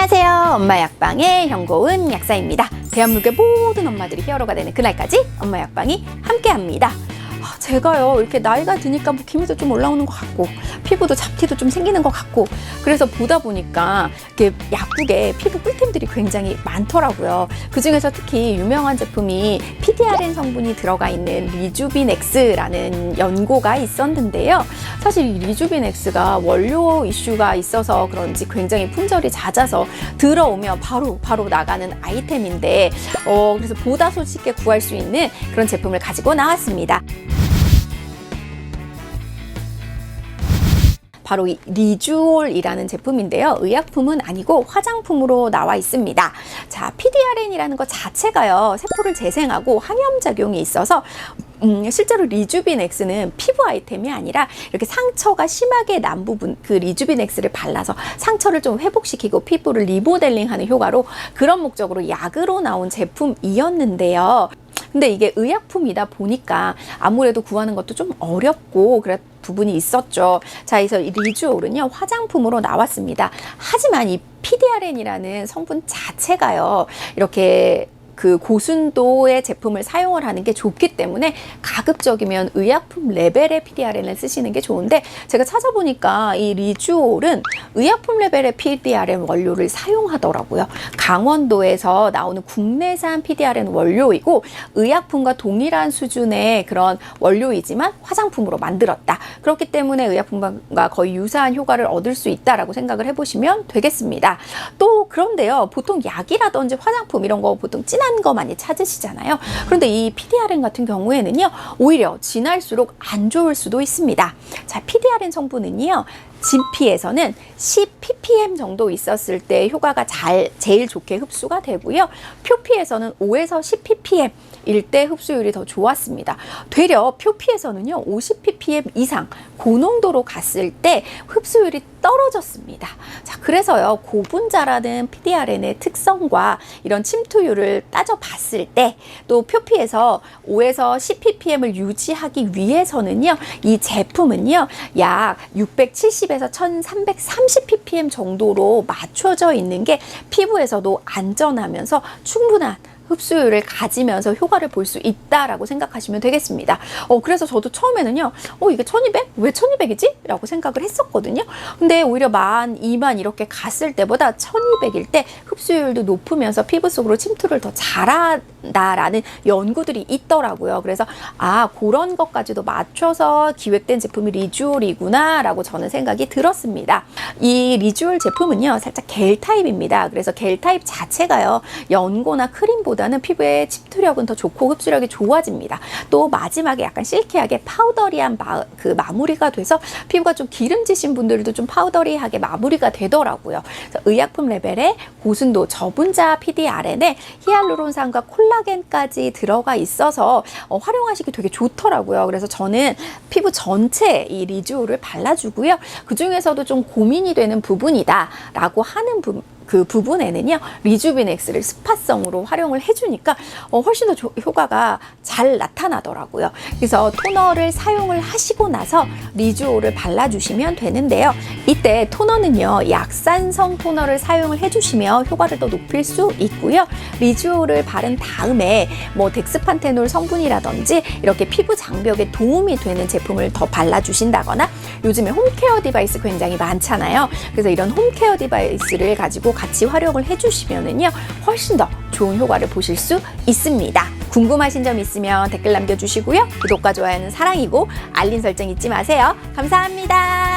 안녕하세요. 엄마 약방의 현고은 약사입니다. 대한민국의 모든 엄마들이 히어로가 되는 그날까지 엄마 약방이 함께합니다. 아, 제가요 이렇게 나이가 드니까 뭐 기미도 좀 올라오는 것 같고 피부도 잡티도 좀 생기는 것 같고 그래서 보다 보니까 이렇게 약국에 피부 꿀템들이 굉장히 많더라고요. 그 중에서 특히 유명한 제품이 PDRN 성분이 들어가 있는 리주비넥스라는 연고가 있었는데요. 사실 이 리주비넥스가 원료 이슈가 있어서 그런지 굉장히 품절이 잦아서 들어오면 바로 바로 나가는 아이템인데 어, 그래서 보다 손쉽게 구할 수 있는 그런 제품을 가지고 나왔습니다. 바로 이 리주올이라는 제품인데요. 의약품은 아니고 화장품으로 나와 있습니다. 자, PDRN이라는 것 자체가요. 세포를 재생하고 항염 작용이 있어서 음, 실제로 리주비넥스는 피부 아이템이 아니라 이렇게 상처가 심하게 난 부분 그 리주비넥스를 발라서 상처를 좀 회복시키고 피부를 리모델링하는 효과로 그런 목적으로 약으로 나온 제품이었는데요. 근데 이게 의약품이다 보니까 아무래도 구하는 것도 좀 어렵고 그래 부분이 있었죠. 자, 그래서 이 리주올은요 화장품으로 나왔습니다. 하지만 이 PDRN이라는 성분 자체가요 이렇게 그 고순도의 제품을 사용을 하는 게 좋기 때문에 가급적이면 의약품 레벨의 PDRN을 쓰시는 게 좋은데 제가 찾아보니까 이 리주올은 의약품 레벨의 PDRN 원료를 사용하더라고요. 강원도에서 나오는 국내산 PDRN 원료이고 의약품과 동일한 수준의 그런 원료이지만 화장품으로 만들었다. 그렇기 때문에 의약품과 거의 유사한 효과를 얻을 수 있다라고 생각을 해보시면 되겠습니다. 또 그런데요, 보통 약이라든지 화장품 이런 거 보통 진한 거 많이 찾으시잖아요. 그런데 이 PDRN 같은 경우에는요, 오히려 진할수록 안 좋을 수도 있습니다. 자, PDRN 성분은요, 진피에서는 10 ppm 정도 있었을 때 효과가 잘 제일 좋게 흡수가 되고요. 표피에서는 5에서 10 ppm 일때 흡수율이 더 좋았습니다. 되려 표피에서는요 50 ppm 이상 고농도로 갔을 때 흡수율이 떨어졌습니다. 자, 그래서요 고분자라는 PDRN의 특성과 이런 침투율을 따져봤을 때 또 표피에서 5에서 10 ppm을 유지하기 위해서는요 이 제품은요 약 670 에서 1330 ppm 정도로 맞춰져 있는 게 피부에서도 안전하면서 충분한 흡수율을 가지면서 효과를 볼 수 있다라고 생각하시면 되겠습니다. 어, 그래서 저도 처음에는요, 어, 이게 1200? 왜 1200이지? 라고 생각을 했었거든요. 근데 오히려 만, 2만 이렇게 갔을 때보다 1200일 때 흡수율도 높으면서 피부 속으로 침투를 더 잘한 다라는 연구들이 있더라고요. 그래서, 아, 그런 것까지도 맞춰서 기획된 제품이 리주올이구나, 라고 저는 생각이 들었습니다. 이 리주올 제품은요, 살짝 겔 타입입니다. 그래서 겔 타입 자체가요, 연고나 크림보다는 피부의 침투력은 더 좋고 흡수력이 좋아집니다. 또 마지막에 약간 실키하게 파우더리한 마, 그 마무리가 돼서 피부가 좀 기름지신 분들도 좀 파우더리하게 마무리가 되더라고요. 의약품 레벨의 고순도 저분자 PDRN에 히알루론산과 콜라 겐까지 들어가 있어서 어, 활용하시기 되게 좋더라고요. 그래서 저는 피부 전체에 이 리주올을 발라주고요. 그 중에서도 좀 고민이 되는 부분이다라고 하는 부분. 그 부분에는요 리주비넥스를 스파성으로 활용을 해주니까 어, 훨씬 더 조- 효과가 잘 나타나더라고요. 그래서 토너를 사용을 하시고 나서 리주올을 발라주시면 되는데요. 이때 토너는요 약산성 토너를 사용을 해주시면 효과를 더 높일 수 있고요. 리주올을 바른 다음에 뭐 덱스판테놀 성분이라든지 이렇게 피부 장벽에 도움이 되는 제품을 더 발라주신다거나 요즘에 홈케어 디바이스 굉장히 많잖아요. 그래서 이런 홈케어 디바이스를 가지고 같이 활용을 해주시면은요 훨씬 더 좋은 효과를 보실 수 있습니다. 궁금하신 점 있으면 댓글 남겨주시고요. 구독과 좋아요는 사랑이고 알림 설정 잊지 마세요. 감사합니다.